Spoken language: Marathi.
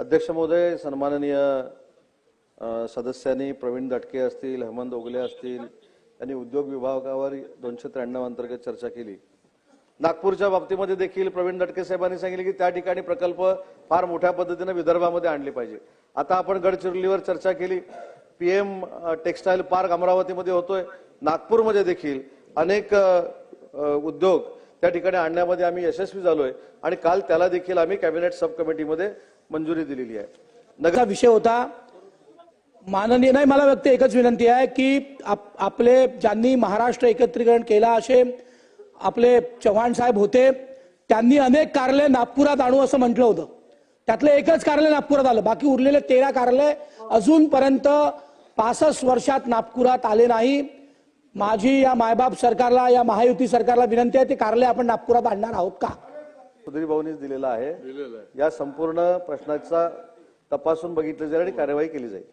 अध्यक्ष महोदय सन्माननीय सदस्यांनी प्रवीण दटके असतील हेमंत ओगले असतील यांनी उद्योग विभागावर दोनशे त्र्याण्णव अंतर्गत चर्चा केली. नागपूरच्या बाबतीमध्ये देखील प्रवीण दटके साहेबांनी सांगितले की त्या ठिकाणी प्रकल्प फार मोठ्या पद्धतीने विदर्भामध्ये आणले पाहिजे. आता आपण गडचिरोलीवर चर्चा केली. पीएम टेक्सटाईल पार्क अमरावतीमध्ये होतोय. नागपूरमध्ये देखील अनेक उद्योग त्या ठिकाणी आणण्यामध्ये आम्ही यशस्वी झालोय. आणि काल त्याला देखील आम्ही कॅबिनेट सब कमिटीमध्ये मंजुरी दिलेली आहे. नगरचा विषय होता माननीय नाही मला व्यक्त एकच विनंती आहे की आप- आपले ज्यांनी महाराष्ट्र एकत्रीकरण केला असे आपले चव्हाण साहेब होते त्यांनी अनेक कार्यालय नागपुरात आणू असं म्हटलं होतं. त्यातलं एकच कार्यालय नागपुरात आलं. बाकी उरलेले तेरा कार्यालय अजूनपर्यंत पासष्ट वर्षात नागपुरात आले नाही. माझी या मायबाप सरकारला या महायुती सरकारला विनंती आहे ते कार्यालय आपण नागपुरात आणणार आहोत का? सुधीर भाऊनीच दिलेला आहे. या संपूर्ण प्रश्नाचा तपासून बघितलं जाईल आणि कार्यवाही केली जाईल.